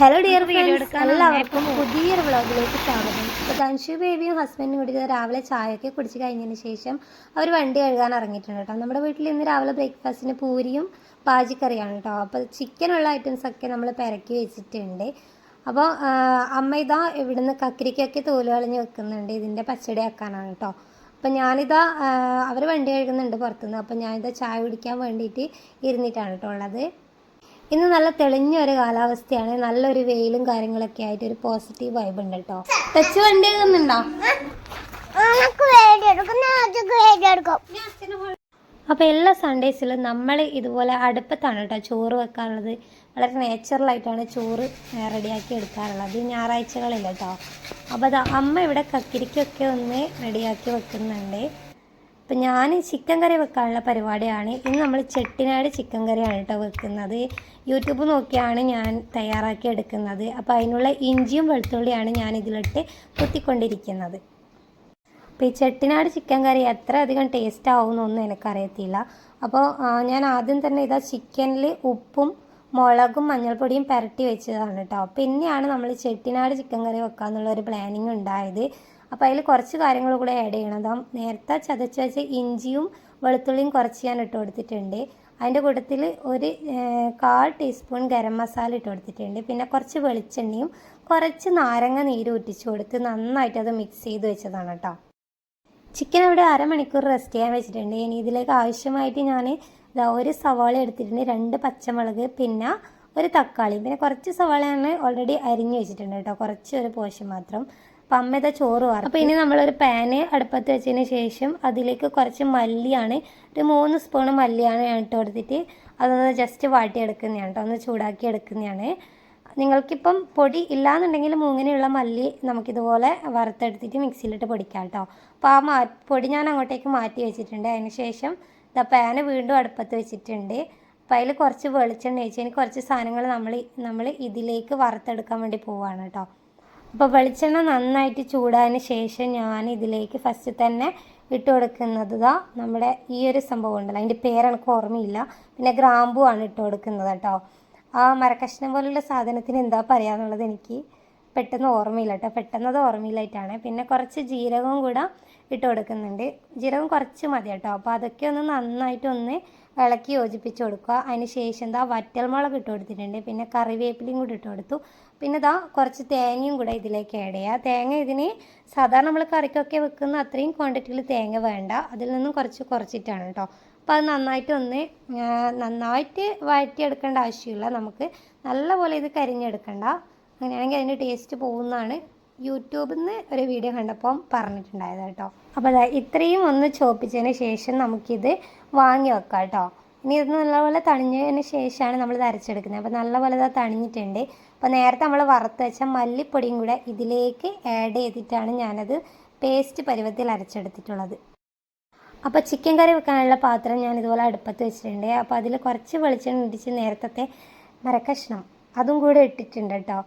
Hello dear friends എല്ലാവർക്കും പുതിയൊരു വ്ളോഗിലേക്ക് സ്വാഗതം. ഇപ്പോൾ തൻഷു ബേബിയും ഹസ്ബൻഡും കൂടി രാവിലെ ചായയൊക്കെ കുടിച്ച് കഴിഞ്ഞതിന് ശേഷം അവർ വണ്ടി കഴുകാൻ ഇറങ്ങിയിട്ടുണ്ട് കേട്ടോ. നമ്മുടെ വീട്ടിൽ ഇന്ന് രാവിലെ ബ്രേക്ക്ഫാസ്റ്റിന് പൂരിയും പാജിക്കറിയാണ് കേട്ടോ. അപ്പോൾ ചിക്കനുള്ള ഐറ്റംസ് ഒക്കെ നമ്മൾ പെരക്കി വെച്ചിട്ടുണ്ട്. അപ്പോൾ അമ്മ ഇതാ ഇവിടുന്ന് കക്കിരിക്കൊക്കെ തോൽ കളഞ്ഞ് വെക്കുന്നുണ്ട്. ഇതിന്റെ പച്ചടി ആക്കാനാണ് കേട്ടോ. അപ്പം ഞാനിതാ അവർ വണ്ടി കഴുകുന്നുണ്ട് പുറത്തുനിന്ന്. അപ്പം ഞാനിതാ ചായ കുടിക്കാൻ വേണ്ടിയിട്ട് ഇരുന്നിട്ടാണ് കേട്ടോ ഉള്ളത്. ഇന്ന് നല്ല തെളിഞ്ഞ ഒരു കാലാവസ്ഥയാണ്. നല്ലൊരു വെയിലും കാര്യങ്ങളൊക്കെ ആയിട്ട് ഒരു പോസിറ്റീവ് വൈബ് ഉണ്ട് കേട്ടോ ടച്ച് വണ്ടി കഴുകുന്നുണ്ടോ അപ്പോൾ എല്ലാ സൺഡേസിലും നമ്മൾ ഇതുപോലെ അടുപ്പത്താണ് കേട്ടോ ചോറ് വെക്കാറുള്ളത്. വളരെ നാച്ചുറലായിട്ടാണ് ചോറ് റെഡിയാക്കി എടുക്കാറുള്ളത്. ഞായറാഴ്ചകളില്ല കേട്ടോ അപ്പോൾ അത് അമ്മ ഇവിടെ കക്കിരിക്കൊക്കെ ഒന്ന് റെഡിയാക്കി വെക്കുന്നുണ്ട്. അപ്പം ഞാൻ ചിക്കൻ കറി വെക്കാനുള്ള പരിപാടിയാണ്. ഇന്ന് നമ്മൾ ചെട്ടിനാട് ചിക്കൻ കറിയാണ് കേട്ടോ വെക്കുന്നത്. യൂട്യൂബ് നോക്കിയാണ് ഞാൻ തയ്യാറാക്കി എടുക്കുന്നത്. അപ്പോൾ അതിനുള്ള ഇഞ്ചിയും വെളുത്തുള്ളിയാണ് ഞാൻ ഇതിലിട്ട് കുത്തിക്കൊണ്ടിരിക്കുന്നത്. അപ്പോൾ ഈ ചെട്ടിനാട് ചിക്കൻ കറി എത്ര അധികം ടേസ്റ്റ് ആവുമെന്നൊന്നും എനിക്കറിയത്തില്ല. അപ്പോൾ ഞാൻ ആദ്യം തന്നെ ഇതാ ചിക്കനിൽ ഉപ്പും മുളകും മഞ്ഞൾപ്പൊടിയും പുരട്ടി വെച്ചതാണ് കേട്ടോ. പിന്നെയാണ് നമ്മൾ ചെട്ടിനാട് ചിക്കൻ കറി വെക്കാന്നുള്ള ഒരു പ്ലാനിങ് ഉണ്ടായത്. അപ്പോൾ അതിൽ കുറച്ച് കാര്യങ്ങൾ കൂടെ ആഡ് ചെയ്യണം. അതാ നേരത്തെ ചതച്ച് വെച്ച ഇഞ്ചിയും വെളുത്തുള്ളിയും കുറച്ച് ഞാൻ ഇട്ട് കൊടുത്തിട്ടുണ്ട്. അതിന്റെ കൂട്ടത്തിൽ ഒരു കാൽ ടീസ്പൂൺ ഗരം മസാല ഇട്ട് കൊടുത്തിട്ടുണ്ട്. പിന്നെ കുറച്ച് വെളിച്ചെണ്ണയും കുറച്ച് നാരങ്ങ നീര് ഊറ്റിച്ച് കൊടുത്ത് നന്നായിട്ട് അത് മിക്സ് ചെയ്ത് വെച്ചതാണ് കേട്ടോ ചിക്കൻ അവിടെ അരമണിക്കൂർ റെസ്റ്റ് ചെയ്യാൻ വെച്ചിട്ടുണ്ട്. ഇനി ഇതിലേക്ക് ആവശ്യമായിട്ട് ഞാൻ ഇതാ ഒരു സവാള എടുത്തിട്ടുണ്ട്. രണ്ട് പച്ചമുളക് പിന്നെ ഒരു തക്കാളി. പിന്നെ കുറച്ച് സവാളയാണ് ഓൾറെഡി അരിഞ്ഞ് വെച്ചിട്ടുണ്ട് കേട്ടോ കുറച്ച് ഒരു പോഷൻ മാത്രം. അപ്പം ചോറ് വാർക്കും അപ്പോൾ ഇനി നമ്മളൊരു പാന് അടുപ്പത്ത് വെച്ചതിന് ശേഷം അതിലേക്ക് കുറച്ച് മല്ലിയാണ്. ഒരു മൂന്ന് സ്പൂൺ മല്ലിയാണ് ഞാൻ ഇട്ട് കൊടുത്തിട്ട് അതൊന്ന് ജസ്റ്റ് വാട്ടിയെടുക്കുന്നതാണ് കേട്ടോ. ഒന്ന് ചൂടാക്കി എടുക്കുന്നതാണ്. നിങ്ങൾക്കിപ്പം പൊടി ഇല്ലാന്നുണ്ടെങ്കിൽ മൂങ്ങനെയുള്ള മല്ലി നമുക്കിതുപോലെ വറുത്തെടുത്തിട്ട് മിക്സിയിലിട്ട് പൊടിക്കാം കേട്ടോ. അപ്പോൾ ആ മാ പൊടി ഞാൻ അങ്ങോട്ടേക്ക് മാറ്റി വെച്ചിട്ടുണ്ട്. അതിന് ശേഷം ഇതാ പാന് വീണ്ടും അടുപ്പത്ത് വെച്ചിട്ടുണ്ട്. അപ്പോൾ അതിൽ കുറച്ച് വെളിച്ചെണ്ണ ഒഴിച്ച് കുറച്ച് സാധനങ്ങൾ നമ്മൾ നമ്മൾ ഇതിലേക്ക് വറുത്തെടുക്കാൻ വേണ്ടി പോവുകയാണ് കേട്ടോ. അപ്പോൾ വെളിച്ചെണ്ണ നന്നായിട്ട് ചൂടായതിന് ശേഷം ഞാൻ ഇതിലേക്ക് ഫസ്റ്റ് തന്നെ ഇട്ട് കൊടുക്കുന്നത് ദാ നമ്മുടെ ഈ ഒരു സംഭവം ഉണ്ടല്ലോ. അതിന്റെ പേരെനിക്ക് ഓർമ്മയില്ല. പിന്നെ ഗ്രാമ്പു ആണ് ഇട്ട് കൊടുക്കുന്നത് കേട്ടോ. ആ മരക്കഷ്ണം പോലുള്ള സാധനത്തിന് എന്താ പറയാന്നുള്ളത് എനിക്ക് പെട്ടെന്ന് ഓർമ്മയില്ല കേട്ടോ. പെട്ടെന്ന് അത് ഓർമ്മയിലായിട്ടാണ്. പിന്നെ കുറച്ച് ജീരകവും കൂടെ ഇട്ട് കൊടുക്കുന്നുണ്ട്. ജീരകം കുറച്ച് മതി കേട്ടോ. അപ്പോൾ അതൊക്കെ ഒന്ന് നന്നായിട്ട് ഒന്ന് ഇളക്കി യോജിപ്പിച്ച് കൊടുക്കുക. അതിന് ശേഷം എന്താ വറ്റൽമുളക് ഇട്ട് കൊടുത്തിട്ടുണ്ട്. പിന്നെ കറിവേപ്പിലയും കൂടി ഇട്ട് കൊടുത്തു. പിന്നെ ഇതാ കുറച്ച് തേങ്ങയും കൂടെ ഇതിലേക്ക് ആഡ് ചെയ്യുക തേങ്ങ ഇതിന് സാധാരണ നമ്മൾ കറിക്കൊക്കെ വെക്കുന്ന അത്രയും ക്വാണ്ടിറ്റിയിൽ തേങ്ങ വേണ്ട. അതിൽ നിന്നും കുറച്ച് കുറച്ചിട്ടാണ് കേട്ടോ അപ്പോൾ അത് നന്നായിട്ട് ഒന്ന് നന്നായിട്ട് വഴറ്റിയെടുക്കേണ്ട ആവശ്യമില്ല. നമുക്ക് നല്ലപോലെ ഇത് കരിഞ്ഞെടുക്കണ്ട. അങ്ങനെയാണെങ്കിൽ അതിന്റെ ടേസ്റ്റ് പോകുന്നതാണ് യൂട്യൂബിൽ നിന്ന് ഒരു വീഡിയോ കണ്ടപ്പോൾ പറഞ്ഞിട്ടുണ്ടായത് കേട്ടോ അപ്പോൾ ഇത്രയും ഒന്ന് ചോപ്പിച്ചതിന് ശേഷം നമുക്കിത് വാങ്ങി വെക്കാം കേട്ടോ ഇനി ഇത് നല്ലപോലെ തണിഞ്ഞതിന് ശേഷമാണ് നമ്മൾ തരച്ചെടുക്കുന്നത് അപ്പോൾ നല്ലപോലെ ഇത് തണിഞ്ഞിട്ടുണ്ട്. അപ്പോൾ നേരത്തെ നമ്മൾ വറുത്ത് വെച്ച മല്ലിപ്പൊടിയും കൂടെ ഇതിലേക്ക് ആഡ് ചെയ്തിട്ടാണ് ഞാനത് പേസ്റ്റ് പരുവത്തിൽ അരച്ചെടുത്തിട്ടുള്ളത്. അപ്പോൾ ചിക്കൻ കറി വെക്കാനുള്ള പാത്രം ഞാൻ ഇതുപോലെ അടുപ്പത്ത് വെച്ചിട്ടുണ്ട്. അപ്പോൾ അതിൽ കുറച്ച് വെളിച്ചെണ്ണ ഇടിച്ച് നേരത്തെ മരക്കഷ്ണം അതും കൂടെ ഇട്ടിട്ടുണ്ട് കേട്ടോ.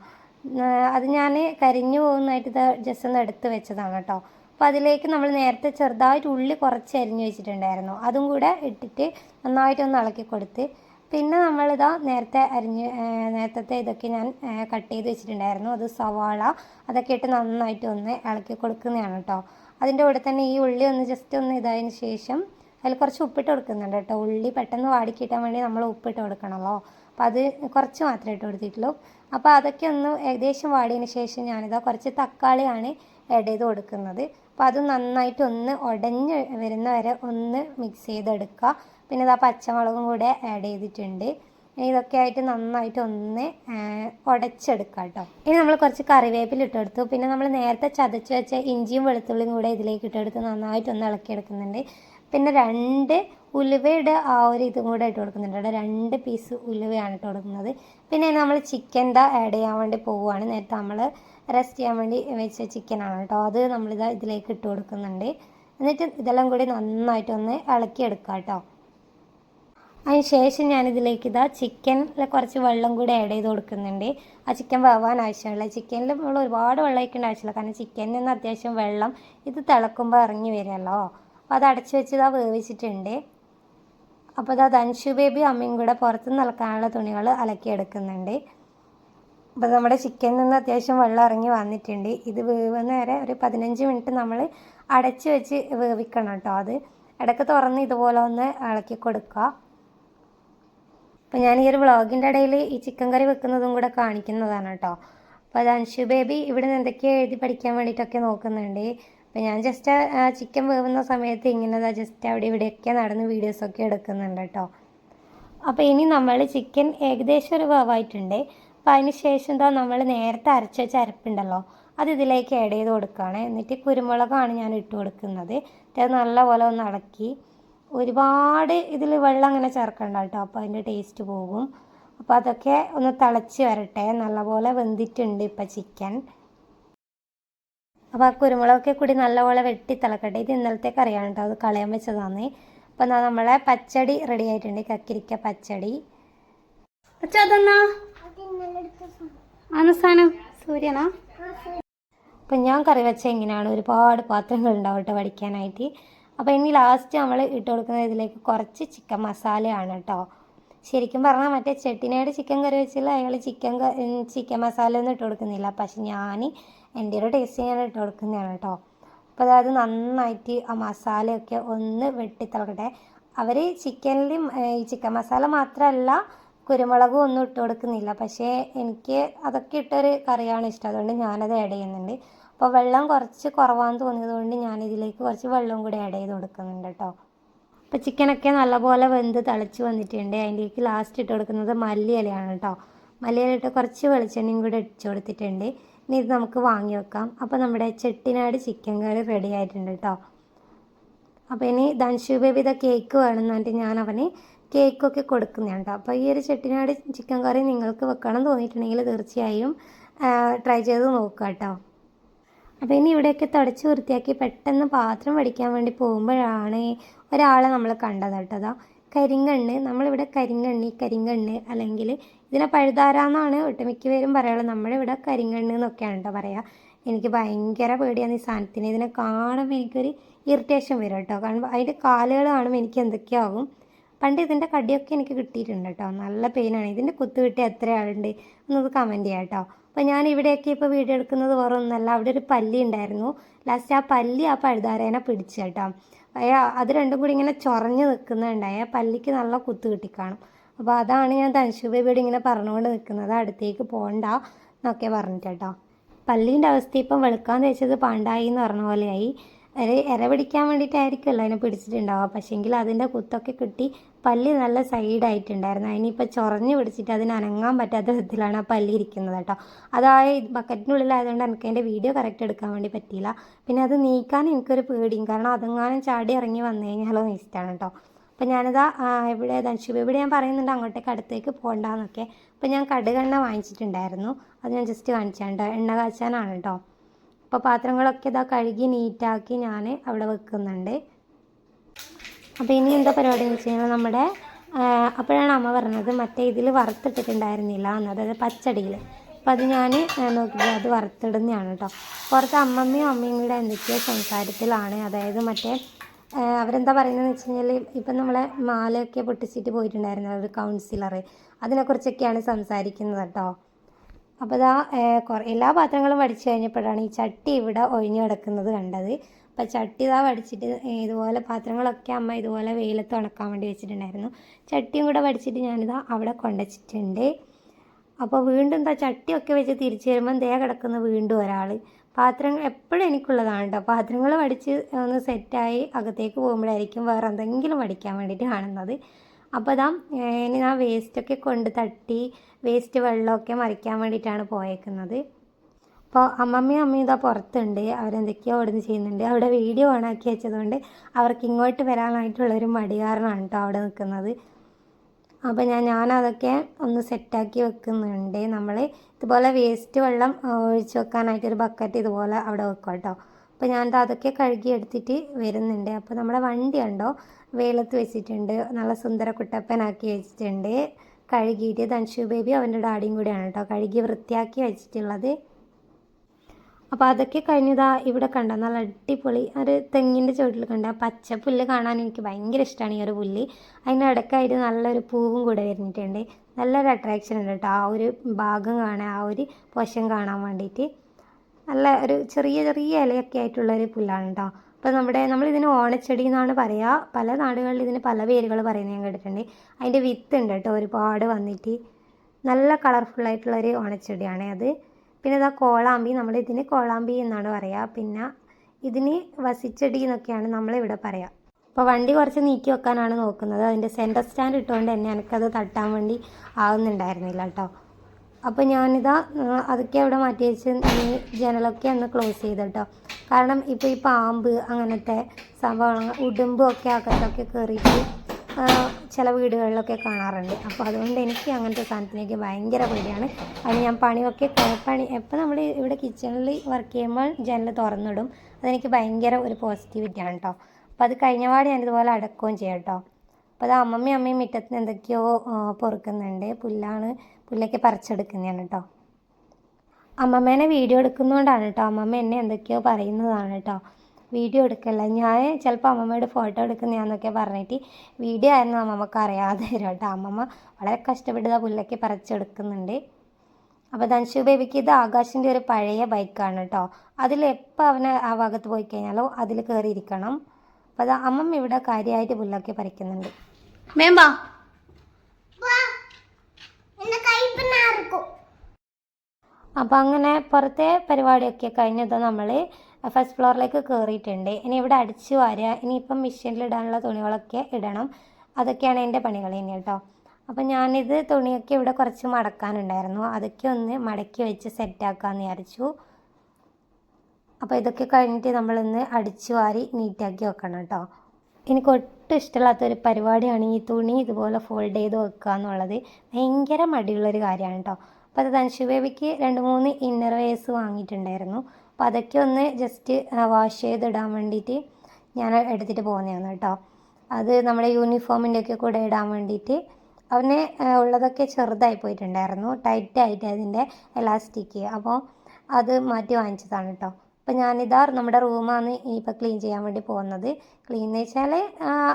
അത് ഞാൻ കരിഞ്ഞു പോകുന്നതായിട്ട് ഇത് ജസ്റ്റ് ഒന്ന് എടുത്ത് വെച്ചതാണ് കേട്ടോ. അപ്പോൾ അതിലേക്ക് നമ്മൾ നേരത്തെ ചെറുതായിട്ട് ഉള്ളി കുറച്ച് അരിഞ്ഞു വെച്ചിട്ടുണ്ടായിരുന്നു. അതും കൂടെ ഇട്ടിട്ട് നന്നായിട്ടൊന്ന് ഇളക്കി കൊടുത്ത് പിന്നെ നമ്മളിതാ നേരത്തെ അരിഞ്ഞ് നേരത്തെ ഇതൊക്കെ ഞാൻ കട്ട് ചെയ്ത് വെച്ചിട്ടുണ്ടായിരുന്നു. അത് സവാള അതൊക്കെ ഇട്ട് നന്നായിട്ട് ഒന്ന് ഇളക്കി കൊടുക്കുന്നതാണ് കേട്ടോ അതിന്റെ കൂടെ തന്നെ ഈ ഉള്ളി ഒന്ന് ജസ്റ്റ് ഒന്ന് ഇതായതിന് ശേഷം അതിൽ കുറച്ച് ഉപ്പിട്ട് കൊടുക്കുന്നുണ്ട് കേട്ടോ ഉള്ളി പെട്ടെന്ന് വാടിക്കിട്ടാൻ വേണ്ടി നമ്മൾ ഉപ്പിട്ട് കൊടുക്കണമല്ലോ അപ്പോൾ അത് കുറച്ച് മാത്രമേ ഇട്ട് കൊടുത്തിട്ടുള്ളൂ. അപ്പോൾ അതൊക്കെ ഒന്ന് ഏകദേശം വാടിയതിന് ശേഷം ഞാനിതാ കുറച്ച് തക്കാളിയാണ് ആഡ് ചെയ്ത് കൊടുക്കുന്നത്. അപ്പോൾ അത് നന്നായിട്ട് ഒന്ന് ഉടഞ്ഞ് വരുന്ന വരെ ഒന്ന് മിക്സ് ചെയ്തെടുക്കുക. പിന്നെ ഇതാ പച്ചമുളകും കൂടെ ആഡ് ചെയ്തിട്ടുണ്ട്. ഇതൊക്കെ ആയിട്ട് നന്നായിട്ട് ഒന്ന് ഉടച്ചെടുക്കുക കേട്ടോ. ഇനി നമ്മൾ കുറച്ച് കറിവേപ്പില ഇട്ടെടുത്തു പിന്നെ നമ്മൾ നേരത്തെ ചതച്ച് വെച്ച ഇഞ്ചിയും വെളുത്തുള്ളിയും കൂടെ ഇതിലേക്ക് ഇട്ടെടുത്ത് നന്നായിട്ട് ഒന്ന് ഇളക്കിയെടുക്കുന്നുണ്ട്. പിന്നെ രണ്ട് ഉലുവയുടെ ആ ഒരു ഇതും കൂടെ ഇട്ട് കൊടുക്കുന്നുണ്ട് ഇവിടെ രണ്ട് പീസ് ഉലുവയാണ് ഇട്ട് കൊടുക്കുന്നത്. പിന്നെ നമ്മൾ ചിക്കൻ ദാ ആഡ് ചെയ്യാൻ വേണ്ടി പോവുകയാണ്. നേരത്തെ നമ്മൾ റെസ്റ്റ് ചെയ്യാൻ വേണ്ടി വെച്ച ചിക്കനാണ് കേട്ടോ. അത് നമ്മളിതാ ഇതിലേക്ക് ഇട്ട് കൊടുക്കുന്നുണ്ട്. എന്നിട്ട് ഇതെല്ലാം കൂടി നന്നായിട്ട് ഒന്ന് ഇളക്കിയെടുക്കുക കേട്ടോ. അതിന് ശേഷം ഞാനിതിലേക്ക് ഇതാ ചിക്കനിൽ കുറച്ച് വെള്ളം കൂടി ആഡ് ചെയ്ത് കൊടുക്കുന്നുണ്ട്. ആ ചിക്കൻ വേവാൻ ആവശ്യമുള്ള ചിക്കനിൽ നമ്മൾ ഒരുപാട് വെള്ളം ഒഴിക്കേണ്ട ആവശ്യമില്ല. കാരണം ചിക്കനിൽ നിന്ന് അത്യാവശ്യം വെള്ളം ഇത് തിളക്കുമ്പോൾ ഇറങ്ങി വരുമല്ലോ അപ്പോൾ അത് അടച്ചു വെച്ച് ഇതാ വേവിച്ചിട്ടുണ്ട്. അപ്പോൾ അത് അൻഷു ബേബി അമ്മയും കൂടെ പുറത്ത് നിൽക്കാനുള്ള തുണികൾ അലക്കിയെടുക്കുന്നുണ്ട് അപ്പോൾ നമ്മുടെ ചിക്കൻ നിന്ന് അത്യാവശ്യം വെള്ളം ഇറങ്ങി വന്നിട്ടുണ്ട്. ഇത് വേവുന്ന വരെ ഒരു പതിനഞ്ച് മിനിറ്റ് നമ്മൾ അടച്ച് വെച്ച് വേവിക്കണം കേട്ടോ അത്. ഇടയ്ക്ക് തുറന്ന് ഇതുപോലെ ഒന്ന് ഇളക്കി കൊടുക്കുക. അപ്പോൾ ഞാൻ ഈ ഒരു വ്ളോഗിന്റെ ഇടയിൽ ഈ ചിക്കൻ കറി വെക്കുന്നതും കൂടെ കാണിക്കുന്നതാണ് കേട്ടോ. അപ്പോൾ അത് അൻഷു ബേബി ഇവിടെ നിന്ന് എന്തൊക്കെയോ എഴുതി പഠിക്കാൻ വേണ്ടിയിട്ടൊക്കെ നോക്കുന്നുണ്ട്. അപ്പോൾ ഞാൻ ജസ്റ്റ് ചിക്കൻ വേവുന്ന സമയത്ത് ഇങ്ങനെ ജസ്റ്റ് അവിടെ ഇവിടെയൊക്കെ നടന്ന് വീഡിയോസൊക്കെ എടുക്കുന്നുണ്ട് കേട്ടോ. അപ്പോൾ ഇനി നമ്മൾ ചിക്കൻ ഏകദേശം ഒരു വേവായിട്ടുണ്ട്. അപ്പോൾ അതിന് ശേഷം എന്താ നമ്മൾ നേരത്തെ അരച്ച വെച്ച അരപ്പുണ്ടല്ലോ അത് ഇതിലേക്ക് ആഡ് ചെയ്ത് കൊടുക്കുകയാണ്. എന്നിട്ട് കുരുമുളകാണ് ഞാൻ ഇട്ട് കൊടുക്കുന്നത്. അത് നല്ലപോലെ ഒന്ന് അടക്കി. ഒരുപാട് ഇതിൽ വെള്ളം അങ്ങനെ ചേർക്കണ്ട കേട്ടോ അപ്പോൾ അതിന്റെ ടേസ്റ്റ് പോകും. അപ്പോൾ അതൊക്കെ ഒന്ന് തിളച്ച് വരട്ടെ. നല്ലപോലെ വെന്തിട്ടുണ്ട് ഇപ്പം ചിക്കൻ അപ്പോൾ ആ കുരുമുളകൊക്കെ കൂടി നല്ലപോലെ വെട്ടി തിളക്കട്ടെ. ഇത് ഇന്നലത്തെ കറിയാണ് കേട്ടോ അത് കളയാൻ വെച്ചതാണ് അപ്പോൾ എന്നാൽ നമ്മളെ പച്ചടി റെഡി ആയിട്ടുണ്ട് കക്കിരിക്ക പച്ചടി. അതെന്നാ? അന്ന് സാധനം? സൂര്യനാ? അപ്പം ഞാൻ കറി വെച്ച എങ്ങനെയാണ് ഒരുപാട് പാത്രങ്ങൾ ഉണ്ടാവും കേട്ടോ വടിക്കാനായിട്ട്. അപ്പോൾ ഇനി ലാസ്റ്റ് നമ്മൾ ഇട്ട് കൊടുക്കുന്ന ഇതിലേക്ക് കുറച്ച് ചിക്കൻ മസാലയാണ് കേട്ടോ. ശരിക്കും പറഞ്ഞാൽ മറ്റേ ചെട്ടിനായിട്ട് ചിക്കൻ കറി വെച്ചില്ല അയാൾ ചിക്കൻ ചിക്കൻ മസാല ഒന്നും ഇട്ട് കൊടുക്കുന്നില്ല. പക്ഷെ ഞാൻ എന്റെ ഒരു ടേസ്റ്റ് ഞാൻ ഇട്ട് കൊടുക്കുന്നതാണ് കേട്ടോ അപ്പോൾ അതായത് നന്നായിട്ട് ആ മസാലയൊക്കെ ഒന്ന് വെട്ടിത്തിളക്കട്ടെ. അവർ ചിക്കനിൽ ഈ ചിക്കൻ മസാല മാത്രമല്ല കുരുമുളകും ഒന്നും ഇട്ട് കൊടുക്കുന്നില്ല. പക്ഷേ എനിക്ക് അതൊക്കെ ഇട്ടൊരു കറിയാണ് ഇഷ്ടം. അതുകൊണ്ട് ഞാനത് ആഡ് ചെയ്യുന്നുണ്ട്. അപ്പോൾ വെള്ളം കുറച്ച് കുറവാന്ന് തോന്നിയതുകൊണ്ട് ഞാനിതിലേക്ക് കുറച്ച് വെള്ളവും കൂടി ആഡ് ചെയ്ത് കൊടുക്കുന്നുണ്ട് കേട്ടോ അപ്പോൾ ചിക്കനൊക്കെ നല്ലപോലെ വെന്ത് തിളച്ച് വന്നിട്ടുണ്ട്. അതിന്റെക്ക് ലാസ്റ്റ് ഇട്ട് കൊടുക്കുന്നത് മല്ലിയിലയാണ് കേട്ടോ മല്ലിയിലിട്ട് കുറച്ച് വെളിച്ചെണ്ണയും കൂടി ഇടിച്ചു കൊടുത്തിട്ടുണ്ട്. ഇനി ഇത് നമുക്ക് വാങ്ങി വെക്കാം. അപ്പോൾ നമ്മുടെ ചെട്ടിനാട് ചിക്കൻ കറി റെഡി ആയിട്ടുണ്ട് കേട്ടോ അപ്പോൾ ഇനി ധൻഷു ബേബി ഇതാ കേക്ക് വേണമെന്ന് പറഞ്ഞിട്ട് ഞാൻ അവന് കേക്കൊക്കെ കൊടുക്കുന്നതാണ് കേട്ടോ അപ്പോൾ ഈ ഒരു ചെട്ടിനാട് ചിക്കൻ കറി നിങ്ങൾക്ക് വെക്കണം തോന്നിയിട്ടുണ്ടെങ്കിൽ തീർച്ചയായും ട്രൈ ചെയ്ത് നോക്കുക കേട്ടോ അപ്പോൾ ഇനി ഇവിടെയൊക്കെ തുടച്ച് വൃത്തിയാക്കി പെട്ടെന്ന് പാത്രം വടിക്കാൻ വേണ്ടി പോകുമ്പോഴാണ് ഒരാളെ നമ്മൾ കണ്ടത് കേട്ടോ അതാ കരിങ്കണ്ണ്. നമ്മളിവിടെ കരിങ്കണ്ണി കരിങ്കണ്ണ് അല്ലെങ്കിൽ ഇതിനെ പഴുതാരാന്നാണ് ഒട്ടുമിക്ക പേരും പറയുള്ളത് നമ്മളിവിടെ കരിങ്കണ്ണ് എന്നൊക്കെയാണ് കേട്ടോ പറയുക എനിക്ക് ഭയങ്കര പേടിയാണ് ഈ സാധനത്തിന്. ഇതിനെ കാണുമ്പോൾ എനിക്കൊരു ഇറിറ്റേഷൻ വരും കേട്ടോ. കാരണം അതിന്റെ കാലുകൾ കാണുമ്പോൾ എനിക്ക് എന്തൊക്കെയാകും പണ്ട് ഇതിന്റെ കടിയൊക്കെ എനിക്ക് കിട്ടിയിട്ടുണ്ട് കേട്ടോ. നല്ല പെയിനാണ് ഇതിന്റെ കുത്ത് കിട്ടിയ എത്ര ആളുണ്ട് എന്നത് കമന്റ് ചെയ്യാം കേട്ടോ. അപ്പോൾ ഞാൻ ഇവിടെയൊക്കെ ഇപ്പോൾ വീഡിയോ എടുക്കുന്നത് വേറെ ഒന്നല്ല. അവിടെ ഒരു പല്ലി ഉണ്ടായിരുന്നു. ലാസ്റ്റ് ആ പല്ലി ആ പഴുതാരേനെ പിടിച്ചു കേട്ടോ. അത് രണ്ടും കൂടി ഇങ്ങനെ ചൊറഞ്ഞ് നിൽക്കുന്നുണ്ടായ പല്ലിക്ക് നല്ല കുത്ത് കിട്ടിക്കാണും അപ്പോൾ അതാണ് ഞാൻ തൻഷു ബേബിയോട് ഇങ്ങനെ പറഞ്ഞുകൊണ്ട് നിൽക്കുന്നത് അടുത്തേക്ക് പോകണ്ട എന്നൊക്കെ പറഞ്ഞിട്ട് കേട്ടോ. അവസ്ഥ ഇപ്പം വെളുക്കാൻ തേച്ചത് പാണ്ടായി എന്ന് പറഞ്ഞ പോലെയായി. ഒരു ഇര പിടിക്കാൻ വേണ്ടിയിട്ടായിരിക്കുമല്ലോ അതിനെ പിടിച്ചിട്ടുണ്ടാവുക. പക്ഷേങ്കിൽ അതിന്റെ കുത്തൊക്കെ കിട്ടി പല്ലി നല്ല സൈഡായിട്ടുണ്ടായിരുന്നു അതിനിപ്പോൾ ചൊറഞ്ഞ് പിടിച്ചിട്ട് അതിന് അനങ്ങാൻ പറ്റാത്ത വിധത്തിലാണ് ആ പല്ലി ഇരിക്കുന്നത് കേട്ടോ. അതായ ബക്കറ്റിനുള്ളിലായതുകൊണ്ട് എനിക്ക് അതിന്റെ വീഡിയോ കറക്റ്റ് എടുക്കാൻ വേണ്ടി പറ്റിയില്ല. പിന്നെ അത് നീക്കാൻ എനിക്കൊരു പേടിയും. കാരണം അതെങ്ങാനും ചാടി ഇറങ്ങി വന്നു കഴിഞ്ഞാലോ വേസ്റ്റാണ് കേട്ടോ. അപ്പോൾ ഞാനിതാ ഇവിടെ ധൻഷു ഇവിടെ ഞാൻ പറയുന്നുണ്ട് അങ്ങോട്ടേക്ക് അടുത്തേക്ക് പോകണ്ടെന്നൊക്കെ. അപ്പോൾ ഞാൻ കടുകെണ്ണ വാങ്ങിച്ചിട്ടുണ്ടായിരുന്നു. അത് ഞാൻ ജസ്റ്റ് കാണിച്ചാണ്ട് എണ്ണ കാച്ചാനാണ് കേട്ടോ അപ്പോൾ പാത്രങ്ങളൊക്കെ ഇതാ കഴുകി നീറ്റാക്കി ഞാൻ അവിടെ വെക്കുന്നുണ്ട്. അപ്പോൾ ഇനി എന്താ പരിപാടി എന്ന് വെച്ച് കഴിഞ്ഞാൽ നമ്മുടെ അപ്പോഴാണ് അമ്മ പറഞ്ഞത് മറ്റേ ഇതിൽ വറുത്തിട്ടിട്ടുണ്ടായിരുന്നില്ല എന്ന് അതായത് പച്ചടിയിൽ. അപ്പോൾ അത് ഞാൻ നോക്കിയിട്ട് അത് വറുത്തിടുന്നതാണ് കേട്ടോ പുറത്ത് അമ്മമ്മയും അമ്മയും കൂടെ എന്തൊക്കെയോ സംസാരത്തിലാണ്. അതായത് മറ്റേ അവരെന്താ പറയുന്നതെന്ന് വെച്ച് കഴിഞ്ഞാൽ ഇപ്പം നമ്മളെ മാലയൊക്കെ പൊട്ടിച്ചിട്ട് പോയിട്ടുണ്ടായിരുന്നു ഒരു കൗൺസിലർ അതിനെക്കുറിച്ചൊക്കെയാണ് സംസാരിക്കുന്നത് കേട്ടോ. അപ്പോൾ ഇതാ കുറേ എല്ലാ പാത്രങ്ങളും വടിച്ചു കഴിഞ്ഞപ്പോഴാണ് ഈ ചട്ടി ഇവിടെ ഒഴിഞ്ഞു കിടക്കുന്നത് കണ്ടത്. അപ്പോൾ ചട്ടി ഇതാ വടിച്ചിട്ട് ഇതുപോലെ പാത്രങ്ങളൊക്കെ അമ്മ ഇതുപോലെ വെയിലത്ത് ഉണക്കാൻ വേണ്ടി വെച്ചിട്ടുണ്ടായിരുന്നു. ചട്ടിയും കൂടെ വടിച്ചിട്ട് ഞാനിതാ അവിടെ കൊണ്ടുവച്ചിട്ടുണ്ട് അപ്പോൾ വീണ്ടും എന്താ ചട്ടിയൊക്കെ വെച്ച് തിരിച്ചു വരുമ്പം ദേ കിടക്കുന്ന വീണ്ടും ഒരാൾ പാത്രങ്ങൾ എപ്പോഴും എനിക്കുള്ളതാണ് കേട്ടോ പാത്രങ്ങൾ വടിച്ച് ഒന്ന് സെറ്റായി അകത്തേക്ക് പോകുമ്പോഴായിരിക്കും വേറെ എന്തെങ്കിലും വടിക്കാൻ വേണ്ടിയിട്ട് കാണുന്നത്. അപ്പോൾ അതാ ഇനി ആ വേസ്റ്റൊക്കെ കൊണ്ട് തട്ടി വേസ്റ്റ് വെള്ളമൊക്കെ മറിക്കാൻ വേണ്ടിയിട്ടാണ് പോയേക്കുന്നത്. അപ്പോൾ അമ്മമ്മയും അമ്മയും ഇതാ പുറത്തുണ്ട്. അവരെന്തൊക്കെയോ അവിടെ നിന്ന് ചെയ്യുന്നുണ്ട്. അവിടെ വീഡിയോ ഓണാക്കി വെച്ചതുകൊണ്ട് അവർക്ക് ഇങ്ങോട്ട് വരാനായിട്ടുള്ളൊരു മടി കാരണമാണ് കേട്ടോ അവിടെ നിൽക്കുന്നത്. അപ്പോൾ ഞാൻ ഞാനതൊക്കെ ഒന്ന് സെറ്റാക്കി വെക്കുന്നുണ്ട്. നമ്മൾ ഇതുപോലെ വേസ്റ്റ് വെള്ളം ഒഴിച്ച് വെക്കാനായിട്ടൊരു ബക്കറ്റ് ഇതുപോലെ അവിടെ വെക്കും കേട്ടോ. അപ്പോൾ ഞാൻ അതൊക്കെ കഴുകി എടുത്തിട്ട് വരുന്നുണ്ട്. അപ്പോൾ നമ്മുടെ വണ്ടി ഉണ്ടോ വെയിലത്ത് വെച്ചിട്ടുണ്ട്. നല്ല സുന്ദര കുട്ടപ്പനാക്കി വെച്ചിട്ടുണ്ട്. കഴുകിയിട്ട് ധൻഷു ബേബി അവന്റെ ഡാഡിയും കൂടിയാണ് കേട്ടോ കഴുകി വൃത്തിയാക്കി വെച്ചിട്ടുള്ളത്. അപ്പോൾ അതൊക്കെ കഴിഞ്ഞതാ ഇവിടെ കണ്ട നല്ല അടിപൊളി. ഒരു തെങ്ങിന്റെ ചുവട്ടിൽ കണ്ട പച്ച പുല്ല് കാണാൻ എനിക്ക് ഭയങ്കര ഇഷ്ടമാണ് ഈ ഒരു പുല്ല്. അതിന്റെ ഇടയ്ക്കായിട്ട് നല്ലൊരു പൂവും കൂടെ വരുന്നിട്ടുണ്ട് നല്ലൊരു അട്രാക്ഷൻ ഉണ്ട് കേട്ടോ. ആ ഒരു ഭാഗം കാണാൻ ആ ഒരു പോഷൻ കാണാൻ വേണ്ടിയിട്ട്. നല്ല ഒരു ചെറിയ ചെറിയ ഇലയൊക്കെ ആയിട്ടുള്ളൊരു പുല്ലാണ് കേട്ടോ. അപ്പോൾ നമ്മുടെ നമ്മളിതിന് ഓണച്ചെടി എന്നാണ് പറയുക പല നാടുകളിൽ ഇതിന് പല പേരുകൾ പറയുന്നത് ഞാൻ കേട്ടിട്ടുണ്ട്. അതിന്റെ വിത്ത് ഉണ്ട് കേട്ടോ. ഒരുപാട് വന്നിട്ട്. നല്ല കളർഫുള്ളായിട്ടുള്ളൊരു ഓണച്ചെടിയാണ് അത്. പിന്നെ ഇതാ കോളാമ്പി നമ്മൾ ഇതിന് കോളാമ്പി എന്നാണ് പറയുക പിന്നെ ഇതിന് വസിച്ചെടി എന്നൊക്കെയാണ് നമ്മളിവിടെ പറയുക അപ്പോൾ വണ്ടി കുറച്ച് നീക്കി വെക്കാനാണ് നോക്കുന്നത്. അതിന്റെ സെന്റർ സ്റ്റാൻഡ് ഇട്ടുകൊണ്ട് തന്നെ എനിക്കത് തട്ടാൻ വേണ്ടി ആവുന്നുണ്ടായിരുന്നില്ല കേട്ടോ അപ്പോൾ ഞാനിതാ അതൊക്കെ അവിടെ മാറ്റി വെച്ച് ജനലൊക്കെ ഒന്ന് ക്ലോസ് ചെയ്ത് കേട്ടോ കാരണം ഇപ്പോൾ ഈ പാമ്പ് അങ്ങനത്തെ സംഭവങ്ങൾ ഉടുമ്പൊക്കെ അകത്തൊക്കെ കയറിയിട്ട് ചില വീടുകളിലൊക്കെ കാണാറുണ്ട്. അപ്പോൾ അതുകൊണ്ട് എനിക്ക് അങ്ങനത്തെ സാധനത്തിനൊക്കെ ഭയങ്കര പേടിയാണ്. അതിന് ഞാൻ പണിയൊക്കെ പണി എപ്പോൾ നമ്മൾ ഇവിടെ കിച്ചണിൽ വർക്ക് ചെയ്യുമ്പോൾ ജനൽ തുറന്നിടും. അതെനിക്ക് ഭയങ്കര ഒരു പോസിറ്റിവിറ്റിയാണ് കേട്ടോ അപ്പോൾ അത് കഴിഞ്ഞ പാട് ഞാനിതുപോലെ അടക്കുകയും ചെയ്യാം കേട്ടോ അപ്പോൾ അത് അമ്മമ്മയും അമ്മയും മുറ്റത്തിന് എന്തൊക്കെയോ പൊറുക്കുന്നുണ്ട്. പുല്ലാണ് പുല്ലൊക്കെ പറിച്ചെടുക്കുന്നതാണ് കേട്ടോ അമ്മമ്മേനെ വീഡിയോ എടുക്കുന്നതുകൊണ്ടാണ് കേട്ടോ അമ്മമ്മ എന്നെ എന്തൊക്കെയോ പറയുന്നതാണ് കേട്ടോ വീഡിയോ എടുക്കല്ല. ഞാൻ ചിലപ്പോൾ അമ്മമ്മയുടെ ഫോട്ടോ എടുക്കുന്നതാണെന്നൊക്കെ പറഞ്ഞിട്ട് വീഡിയോ ആയിരുന്നു അമ്മമ്മക്ക് അറിയാതെ വരും കേട്ടോ. അമ്മമ്മ വളരെ കഷ്ടപ്പെട്ട് ആ പുല്ലൊക്കെ പറിച്ചെടുക്കുന്നുണ്ട്. അപ്പോൾ ധനുഷു ബേബിക്ക് ഇത് ആകാശിന്റെ ഒരു പഴയ ബൈക്കാണ് കേട്ടോ. അതിൽ എപ്പോൾ അവനെ ആ ഭാഗത്ത് പോയി കഴിഞ്ഞാലോ അതിൽ കയറിയിരിക്കണം അപ്പോൾ അത് അമ്മമ്മ ഇവിടെ കാര്യമായിട്ട് പുല്ലൊക്കെ പറിക്കുന്നുണ്ട്. മേമ്പാ അപ്പം അങ്ങനെ പുറത്തെ പരിപാടിയൊക്കെ കഴിഞ്ഞത് നമ്മൾ ഫസ്റ്റ് ഫ്ലോറിലേക്ക് കയറിയിട്ടുണ്ട് ഇനി ഇവിടെ അടിച്ചു വാരുക. ഇനിയിപ്പം മെഷീനിൽ ഇടാനുള്ള തുണികളൊക്കെ ഇടണം. അതൊക്കെയാണ് എന്റെ പണികൾ ഇനി കേട്ടോ. അപ്പം ഞാനിത് തുണിയൊക്കെ ഇവിടെ കുറച്ച് മടക്കാനുണ്ടായിരുന്നു. അതൊക്കെ ഒന്ന് മടക്കി വെച്ച് സെറ്റാക്കാമെന്ന് വിചാരിച്ചു. അപ്പോൾ ഇതൊക്കെ കഴിഞ്ഞിട്ട് നമ്മളിന്ന് അടിച്ചു വാരി നീറ്റാക്കി വെക്കണം കേട്ടോ. എനിക്ക് ഒട്ടും ഇഷ്ടമില്ലാത്തൊരു പരിപാടിയാണ് ഈ തുണി ഇതുപോലെ ഫോൾഡ് ചെയ്ത് വെക്കുക എന്നുള്ളത്. ഭയങ്കര മടിയുള്ളൊരു കാര്യമാണ് കേട്ടോ. അപ്പോൾ അത് ധനുഷ് ബേബിക്ക് രണ്ട് മൂന്ന് ഇന്നർ വെയേഴ്സ് വാങ്ങിയിട്ടുണ്ടായിരുന്നു. അപ്പോൾ അതൊക്കെ ഒന്ന് ജസ്റ്റ് വാഷ് ചെയ്തിടാൻ വേണ്ടിയിട്ട് ഞാൻ എടുത്തിട്ട് പോകുന്നതാണ് കേട്ടോ. അത് നമ്മുടെ യൂണിഫോമിന്റെ ഒക്കെ കൂടെ ഇടാൻ വേണ്ടിയിട്ട് അവനെ ഉള്ളതൊക്കെ ചെറുതായി പോയിട്ടുണ്ടായിരുന്നു. ടൈറ്റായിട്ട് അതിന്റെ എലാസ്റ്റിക് അപ്പോൾ അത് മാറ്റി വാങ്ങിച്ചതാണ് കേട്ടോ. അപ്പോൾ ഞാനിതാ നമ്മുടെ റൂമാണ് ഇനിയിപ്പോൾ ക്ലീൻ ചെയ്യാൻ വേണ്ടി പോകുന്നത്. ക്ലീൻ എന്ന് വെച്ചാൽ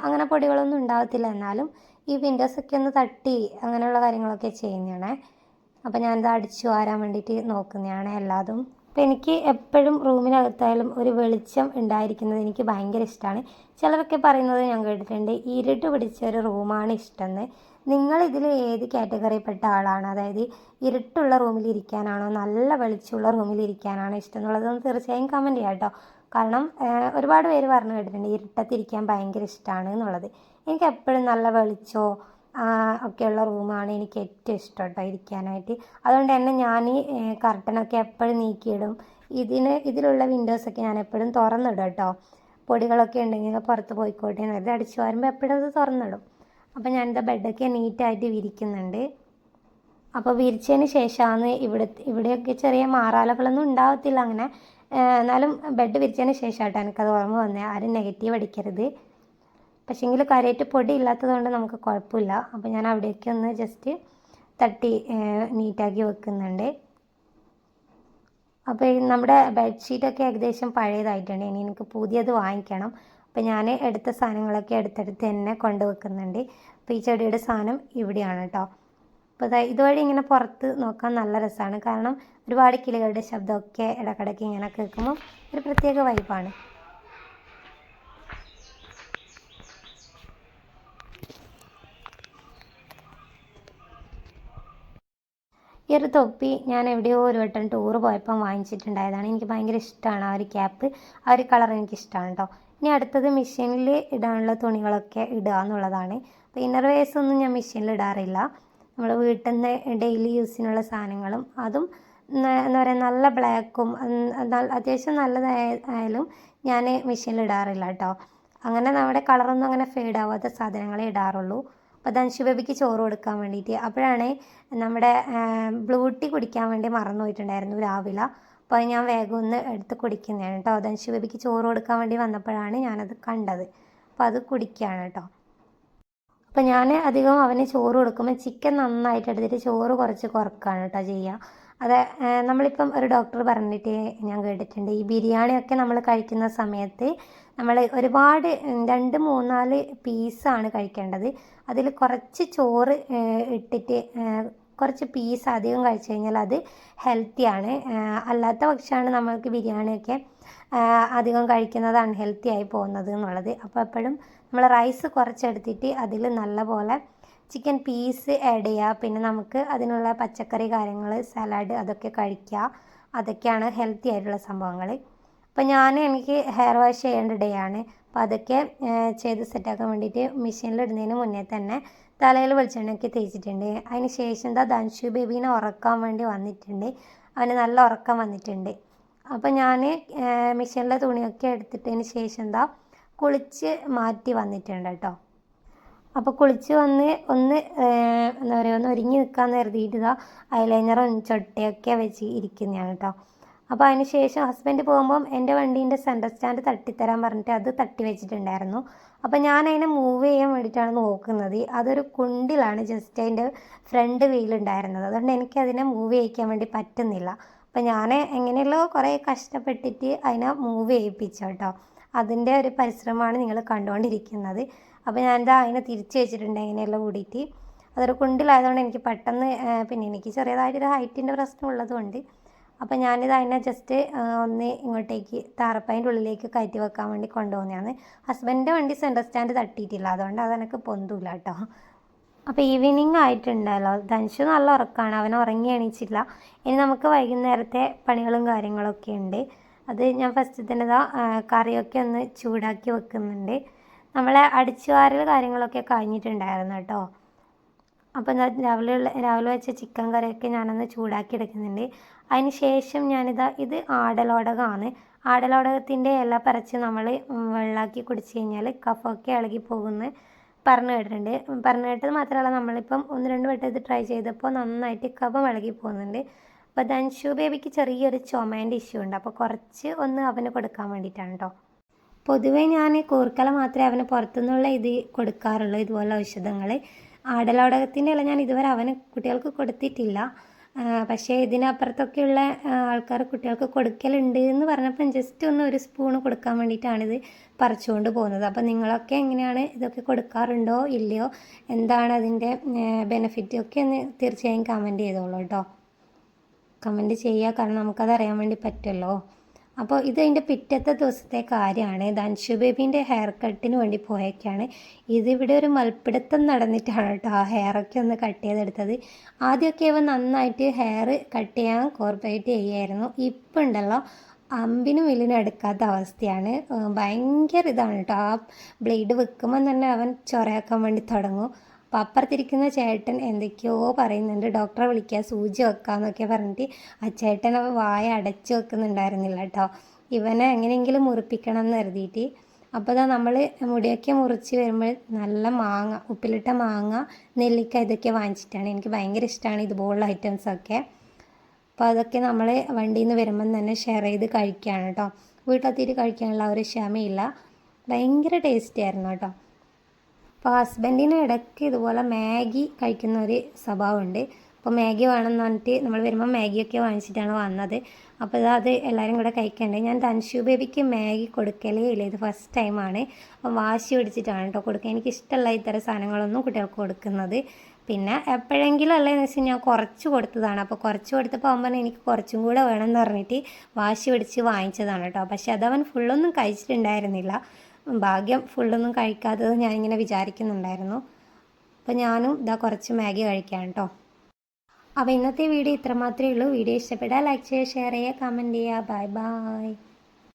അങ്ങനെ പൊടികളൊന്നും ഉണ്ടാകത്തില്ല എന്നാലും ഈ വിൻഡോസൊക്കെ ഒന്ന് തട്ടി അങ്ങനെയുള്ള കാര്യങ്ങളൊക്കെ ചെയ്യുന്നതാണ്. അപ്പോൾ ഞാനിത് അടിച്ചു വാരാൻ വേണ്ടിയിട്ട് നോക്കുന്നതാണ്. എല്ലാതും അപ്പോൾ എനിക്ക് എപ്പോഴും റൂമിനകത്തായാലും ഒരു വെളിച്ചം ഉണ്ടായിരിക്കുന്നത് എനിക്ക് ഭയങ്കര ഇഷ്ടമാണ് ചിലരൊക്കെ പറയുന്നത് ഞാൻ കേട്ടിട്ടുണ്ട് ഇരുട്ട് പിടിച്ച ഒരു റൂമാണ് ഇഷ്ടമെന്ന് നിങ്ങൾ ഇതിൽ ഏത് കാറ്റഗറിയിൽപ്പെട്ട ആളാണ്? അതായത് ഇരുട്ടുള്ള റൂമിൽ ഇരിക്കാനാണോ നല്ല വെളിച്ചമുള്ള റൂമിൽ ഇരിക്കാനാണോ ഇഷ്ടം എന്നുള്ളതൊന്ന് തീർച്ചയായും കമന്റ് ചെയ്യാം കേട്ടോ. കാരണം ഒരുപാട് പേര് പറഞ്ഞു കേട്ടിട്ടുണ്ട് ഇരുട്ടത്തിരിക്കാൻ ഭയങ്കര ഇഷ്ടമാണ് എന്നുള്ളത്. എനിക്ക് എപ്പോഴും നല്ല വെളിച്ചമോ ഒക്കെയുള്ള റൂമാണ് എനിക്ക് ഏറ്റവും ഇഷ്ടം കേട്ടോ ഇരിക്കാനായിട്ട്. അതുകൊണ്ട് തന്നെ ഞാൻ കർട്ടനൊക്കെ എപ്പോഴും നീക്കിയിടും. ഇതിന് ഇതിലുള്ള വിൻഡോസൊക്കെ ഞാൻ എപ്പോഴും തുറന്നിടും കേട്ടോ പൊടികളൊക്കെ ഉണ്ടെങ്കിൽ പുറത്ത് പോയിക്കോട്ടെ. എന്ന് അടിച്ചു വരുമ്പോൾ എപ്പോഴും അത് തുറന്നിടും. അപ്പോൾ ഞാനിത് ബെഡൊക്കെ നീറ്റായിട്ട് വിരിക്കുന്നുണ്ട്. അപ്പോൾ വിരിച്ചതിന് ശേഷമാണ് ഇവിടെ ഇവിടെയൊക്കെ ചെറിയ മാറാലകളൊന്നും ഉണ്ടാവത്തില്ല അങ്ങനെ. എന്നാലും ബെഡ് വിരിച്ചതിന് ശേഷമാട്ടോ എനിക്കത് ഓർമ്മ വന്നേ. ആരും നെഗറ്റീവ് അടിക്കരുത്. പക്ഷേങ്കിൽ കരയിട്ട് പൊടി ഇല്ലാത്തതുകൊണ്ട് നമുക്ക് കുഴപ്പമില്ല. അപ്പോൾ ഞാൻ അവിടേക്ക് ഒന്ന് ജസ്റ്റ് തട്ടി നീറ്റാക്കി വെക്കുന്നുണ്ട്. അപ്പോൾ നമ്മുടെ ബെഡ്ഷീറ്റൊക്കെ ഏകദേശം പഴയതായിട്ടുണ്ട്. ഇനി എനിക്ക് പുതിയത് വാങ്ങിക്കണം. അപ്പോൾ ഞാൻ എടുത്ത സാധനങ്ങളൊക്കെ എടുത്തെടുത്ത് തന്നെ കൊണ്ടുവെക്കുന്നുണ്ട് അപ്പോൾ ഈ ചെടിയുടെ സാധനം ഇവിടെയാണ് കേട്ടോ അപ്പോൾ ഇതുവഴി ഇങ്ങനെ പുറത്ത് നോക്കാൻ നല്ല രസമാണ് കാരണം ഒരുപാട് കിളികളുടെ ശബ്ദമൊക്കെ ഇടക്കിടയ്ക്ക് ഇങ്ങനെ കേൾക്കുമ്പോൾ ഒരു പ്രത്യേക വൈബാണ് ഈ ഒരു തൊപ്പി ഞാൻ എവിടെയോ ഒരു വട്ടം ടൂർ പോയപ്പം വാങ്ങിച്ചിട്ടുണ്ടായതാണ്. എനിക്ക് ഭയങ്കര ഇഷ്ടമാണ് ആ ഒരു ക്യാപ്പ് ആ ഒരു കളർ എനിക്ക് ഇഷ്ടമാണ് കേട്ടോ ഇനി അടുത്തത് മെഷീനിൽ ഇടാനുള്ള തുണികളൊക്കെ ഇടുക എന്നുള്ളതാണ്. അപ്പോൾ ഇന്നർ വേഴ്സ് ഒന്നും ഞാൻ മെഷീനിൽ ഇടാറില്ല. നമ്മൾ വീട്ടിൽ നിന്ന് ഡെയിലി യൂസിനുള്ള സാധനങ്ങളും അതും എന്താ പറയുക നല്ല ബ്ലാക്കും അത്യാവശ്യം നല്ലതായാലും ഞാൻ മെഷീനിൽ ഇടാറില്ല കേട്ടോ അങ്ങനെ നമ്മുടെ കളറൊന്നും അങ്ങനെ ഫെയ്ഡ് ആവാത്ത സാധനങ്ങളെ ഇടാറുള്ളൂ. അപ്പോൾ ധനുഷ് ചോറ് കൊടുക്കാൻ വേണ്ടിയിട്ട് അപ്പോഴാണ് നമ്മുടെ ബ്ലൂ ടീ കുടിക്കാൻ വേണ്ടി മറന്നു പോയിട്ടുണ്ടായിരുന്നു രാവിലെ. അപ്പോൾ ഞാൻ വേഗം ഒന്ന് എടുത്ത് കുടിക്കുന്നതാണ് കേട്ടോ ധനുഷ് ബേബിക്ക് ചോറ് കൊടുക്കാൻ വേണ്ടി വന്നപ്പോഴാണ് ഞാനത് കണ്ടത്. അപ്പോൾ അത് കുടിക്കുകയാണ് കേട്ടോ അപ്പോൾ ഞാൻ അധികം അവന് ചോറ് കൊടുക്കുമ്പോൾ ചിക്കൻ നന്നായിട്ട് എടുത്തിട്ട് ചോറ് കുറച്ച് കുറക്കുകയാണ് കേട്ടോ ചെയ്യുക അത് നമ്മളിപ്പം ഒരു ഡോക്ടർ പറഞ്ഞിട്ട് ഞാൻ കേട്ടിട്ടുണ്ട്. ഈ ബിരിയാണിയൊക്കെ നമ്മൾ കഴിക്കുന്ന സമയത്ത് നമ്മൾ ഒരുപാട് രണ്ട് മൂന്നാൽ പീസാണ് കഴിക്കേണ്ടത്. അതിൽ കുറച്ച് ചോറ് ഇട്ടിട്ട് കുറച്ച് പീസ് അധികം കഴിച്ചു കഴിഞ്ഞാൽ അത് ഹെൽത്തിയാണ് അല്ലാത്ത പക്ഷമാണ് നമ്മൾക്ക് ബിരിയാണിയൊക്കെ അധികം കഴിക്കുന്നത് അൺഹെൽത്തി ആയി പോകുന്നത് എന്നുള്ളത്. അപ്പോൾ എപ്പോഴും നമ്മൾ റൈസ് കുറച്ചെടുത്തിട്ട് അതിൽ നല്ലപോലെ ചിക്കൻ പീസ് ആഡ് ചെയ്യുക. പിന്നെ നമുക്ക് അതിനുള്ള പച്ചക്കറി കാര്യങ്ങൾ സലാഡ് അതൊക്കെ കഴിക്കുക. അതൊക്കെയാണ് ഹെൽത്തി ആയിട്ടുള്ള സംഭവങ്ങൾ അപ്പോൾ ഞാൻ എനിക്ക് ഹെയർ വാഷ് ചെയ്യേണ്ട ഡേ ആണ്. അപ്പോൾ അതൊക്കെ ചെയ്ത് സെറ്റാക്കാൻ വേണ്ടിയിട്ട് മെഷീനിൽ ഇടുന്നതിന് മുന്നേ തന്നെ തലയിൽ വെളിച്ചെണ്ണയൊക്കെ തേച്ചിട്ടുണ്ട്. അതിന് ശേഷം എന്താ ധൻഷു ബേബീനെ ഉറക്കാൻ വേണ്ടി വന്നിട്ടുണ്ട്. അവന് നല്ല ഉറക്കം വന്നിട്ടുണ്ട്. അപ്പോൾ ഞാൻ മെഷീനിലെ തുണിയൊക്കെ എടുത്തിട്ടതിന് ശേഷം എന്താ കുളിച്ച് മാറ്റി വന്നിട്ടുണ്ട് കേട്ടോ. അപ്പോൾ കുളിച്ച് വന്ന് ഒന്ന് എന്താ പറയുക ഒന്ന് ഒരുങ്ങി നിൽക്കാൻ കരുതിയിട്ട് ഇതാ ഐലൈനറും ചൊട്ടയൊക്കെ വെച്ച് ഇരിക്കുന്നതാണ് കേട്ടോ. അപ്പോൾ അതിന് ശേഷം ഹസ്ബൻഡ് പോകുമ്പം എന്റെ വണ്ടീന്റെ സെന്റർ സ്റ്റാൻഡ് തട്ടിത്തരാൻ പറഞ്ഞിട്ട് അത് തട്ടി വെച്ചിട്ടുണ്ടായിരുന്നു. അപ്പോൾ ഞാൻ അതിനെ മൂവ് ചെയ്യാൻ വേണ്ടിയിട്ടാണ് നോക്കുന്നത്. അതൊരു കുണ്ടിലാണ് ജസ്റ്റ് അതിന്റെ ഫ്രണ്ട് വീലുണ്ടായിരുന്നത്. അതുകൊണ്ട് എനിക്ക് അതിനെ മൂവ് ചെയ്യിക്കാൻ വേണ്ടി പറ്റുന്നില്ല. അപ്പോൾ ഞാൻ എങ്ങനെയല്ലോ കുറേ കഷ്ടപ്പെട്ടിട്ട് അതിനെ മൂവ് ചെയ്യിപ്പിച്ചു കേട്ടോ. അതിന്റെ ഒരു പരിശ്രമമാണ് നിങ്ങൾ കണ്ടുകൊണ്ടിരിക്കുന്നത്. അപ്പോൾ ഞാനിതാ അതിനെ തിരിച്ച് വെച്ചിട്ടുണ്ട് എങ്ങനെയെല്ലാം കൂടിയിട്ട്. അതൊരു കുണ്ടിലായതുകൊണ്ട് എനിക്ക് പെട്ടെന്ന് പിന്നെ എനിക്ക് ചെറിയതായിട്ടൊരു ഹൈറ്റിന്റെ പ്രശ്നം ഉള്ളതുകൊണ്ട് അപ്പോൾ ഞാനിത് അതിനെ ജസ്റ്റ് ഒന്ന് ഇങ്ങോട്ടേക്ക് താറപ്പതിന്റെ ഉള്ളിലേക്ക് കയറ്റി വെക്കാൻ വേണ്ടി കൊണ്ടുപോകുന്നതാണ്. ഹസ്ബൻഡിന്റെ വണ്ടി സെന്റർ സ്റ്റാൻഡ് തട്ടിയിട്ടില്ല. അതുകൊണ്ട് അതെനിക്ക് പൊന്തൂല കേട്ടോ അപ്പോൾ ഈവനിങ് ആയിട്ടുണ്ടല്ലോ ധനുഷ് നല്ല ഉറക്കമാണ് അവൻ ഉറങ്ങി എണീച്ചില്ല. ഇനി നമുക്ക് വൈകുന്നേരത്തെ പണികളും കാര്യങ്ങളൊക്കെ ഉണ്ട്. അത് ഞാൻ ഫസ്റ്റ് തന്നെ ഇതാ കറിയൊക്കെ ഒന്ന് ചൂടാക്കി വെക്കുന്നുണ്ട്. നമ്മളെ അടിച്ചുവാരൽ കാര്യങ്ങളൊക്കെ കഴിഞ്ഞിട്ടുണ്ടായിരുന്നു കേട്ടോ അപ്പോൾ ഞാൻ രാവിലെ ഉള്ള രാവിലെ വെച്ച ചിക്കൻ കറിയൊക്കെ ഞാനൊന്ന് ചൂടാക്കി എടുക്കുന്നുണ്ട്. അതിന് ശേഷം ഞാനിതാ ഇത് ആടലോടകമാണ്. ആടലോടകത്തിന്റെ ഇല പറിച്ച് നമ്മൾ വെള്ളാക്കി കുടിച്ച് കഴിഞ്ഞാൽ കഫമൊക്കെ ഇളകി പോകുന്ന പറഞ്ഞു കേട്ടിട്ടുണ്ട്. പറഞ്ഞു കേട്ടത് മാത്രമല്ല നമ്മളിപ്പം ഒന്ന് രണ്ട് വട്ടം ഇത് ട്രൈ ചെയ്തപ്പോൾ നന്നായിട്ട് കഫം ഇളകി പോകുന്നുണ്ട്. അപ്പോൾ ധൻഷു ബേബിക്ക് ചെറിയൊരു ചുമേന്റെ ഇഷ്യൂ ഉണ്ട്. അപ്പോൾ കുറച്ച് ഒന്ന് അവന് കൊടുക്കാൻ വേണ്ടിയിട്ടാണ് കേട്ടോ പൊതുവേ ഞാൻ കൂർക്കല മാത്രമേ അവന് പുറത്തുനിന്നുള്ള ഇത് കൊടുക്കാറുള്ളൂ ഇതുപോലെ ഔഷധങ്ങൾ ആടലോടകത്തിന്റെ ഇല ഞാൻ ഇതുവരെ അവന് കുട്ടികൾക്ക് കൊടുത്തിട്ടില്ല. പക്ഷേ ഇതിനപ്പുറത്തൊക്കെയുള്ള ആൾക്കാർ കുട്ടികൾക്ക് കൊടുക്കലുണ്ട് എന്ന് പറഞ്ഞപ്പം ജസ്റ്റ് ഒന്ന് ഒരു സ്പൂണ് കൊടുക്കാൻ വേണ്ടിയിട്ടാണിത് പറിച്ചുകൊണ്ട് പോകുന്നത്. അപ്പോൾ നിങ്ങളൊക്കെ എങ്ങനെയാണ് ഇതൊക്കെ കൊടുക്കാറുണ്ടോ ഇല്ലയോ? എന്താണ് അതിന്റെ ബെനിഫിറ്റ് ഒക്കെ ഒന്ന് തീർച്ചയായും കമന്റ് ചെയ്തോളൂ കേട്ടോ. കമന്റ് ചെയ്യുക കാരണം നമുക്കത് അറിയാൻ വേണ്ടി പറ്റുമല്ലോ അപ്പോൾ ഇത് അതിന്റെ പിറ്റത്തെ ദിവസത്തെ കാര്യമാണ്. ധൻഷു ബേബീന്റെ ഹെയർ കട്ടിന് വേണ്ടി പോയൊക്കെയാണ് ഇതിവിടെ ഒരു മൽപ്പിടുത്തം നടന്നിട്ടാണ് കേട്ടോ ആ ഹെയറൊക്കെ ഒന്ന് കട്ട് ചെയ്തെടുത്തത്. ആദ്യമൊക്കെ ഇവ നന്നായിട്ട് ഹെയർ കട്ട് ചെയ്യാൻ കോർപ്പറേറ്റ് ചെയ്യായിരുന്നു. ഇപ്പം ഉണ്ടല്ലോ അമ്പിനും വില്ലിനും എടുക്കാത്ത അവസ്ഥയാണ്. ഭയങ്കര ഇതാണ് കേട്ടോ ആ ബ്ലേഡ് വെക്കുമ്പോൾ തന്നെ അവൻ ചൊറയാക്കാൻ വേണ്ടി തുടങ്ങും. അപ്പോൾ അപ്പുറത്തിരിക്കുന്ന ചേട്ടൻ എന്തൊക്കെയോ പറയുന്നുണ്ട്. ഡോക്ടറെ വിളിക്കുക സൂചി വെക്കാന്നൊക്കെ പറഞ്ഞിട്ട് ആ ചേട്ടൻ അവ വായ അടച്ചു വെക്കുന്നുണ്ടായിരുന്നില്ല കേട്ടോ ഇവനെ എങ്ങനെയെങ്കിലും മുറിപ്പിക്കണം എന്ന് കരുതിയിട്ട്. അപ്പോൾ ഇതാ നമ്മൾ മുടിയൊക്കെ മുറിച്ച് വരുമ്പോൾ നല്ല മാങ്ങ ഉപ്പിലിട്ട മാങ്ങ നെല്ലിക്ക ഇതൊക്കെ വാങ്ങിച്ചിട്ടാണ്. എനിക്ക് ഭയങ്കര ഇഷ്ടമാണ് ഇതുപോലുള്ള ഐറ്റംസൊക്കെ അപ്പോൾ അതൊക്കെ നമ്മൾ വണ്ടിയിൽ നിന്ന് വരുമ്പം തന്നെ ഷെയർ ചെയ്ത് കഴിക്കുകയാണ് കേട്ടോ വീട്ടിലെത്തിയിട്ട് കഴിക്കാനുള്ള ഒരു ക്ഷമയില്ല. ഭയങ്കര ടേസ്റ്റി ആയിരുന്നു കേട്ടോ അപ്പോൾ ഹസ്ബൻഡിന് ഇടയ്ക്ക് ഇതുപോലെ മാഗി കഴിക്കുന്ന ഒരു സ്വഭാവമുണ്ട്. അപ്പോൾ മാഗി വേണമെന്ന് പറഞ്ഞിട്ട് നമ്മൾ വരുമ്പോൾ മാഗിയൊക്കെ വാങ്ങിച്ചിട്ടാണ് വന്നത്. അപ്പോൾ ഇത് അത് എല്ലാവരും കൂടെ കഴിക്കണ്ടേ? ഞാൻ തൻഷു ബേബിക്ക് മാഗി കൊടുക്കലേ ഇല്ല. ഇത് ഫസ്റ്റ് ടൈമാണ് അപ്പം വാശി പിടിച്ചിട്ടാണ് കേട്ടോ കൊടുക്കുക എനിക്ക് ഇഷ്ടമുള്ള ഇത്തരം സാധനങ്ങളൊന്നും കുട്ടികൾക്ക് കൊടുക്കുന്നത്. പിന്നെ എപ്പോഴെങ്കിലും അല്ലേന്ന് വെച്ചാൽ ഞാൻ കുറച്ച് കൊടുത്തതാണ്. അപ്പോൾ കുറച്ച് കൊടുത്തപ്പോൾ അവൻ പറഞ്ഞു എനിക്ക് കുറച്ചും കൂടെ വേണമെന്ന് പറഞ്ഞിട്ട് വാശി പിടിച്ച് വാങ്ങിച്ചതാണ് കേട്ടോ. പക്ഷെ അതവൻ ഫുള്ളൊന്നും കഴിച്ചിട്ടുണ്ടായിരുന്നില്ല. ഭാഗ്യം ഫുള്ളൊന്നും കഴിക്കാത്തത് ഞാനിങ്ങനെ വിചാരിക്കുന്നുണ്ടായിരുന്നു. അപ്പോൾ ഞാനും ഇതാ കുറച്ച് മാഗി കഴിക്കാം കേട്ടോ അപ്പോൾ ഇന്നത്തെ വീഡിയോ ഇത്രമാത്രമേ ഉള്ളൂ. വീഡിയോ ഇഷ്ടപ്പെട്ടാൽ ലൈക്ക് ചെയ്യുക ഷെയർ ചെയ്യുക കമന്റ് ചെയ്യുക. Bye bye.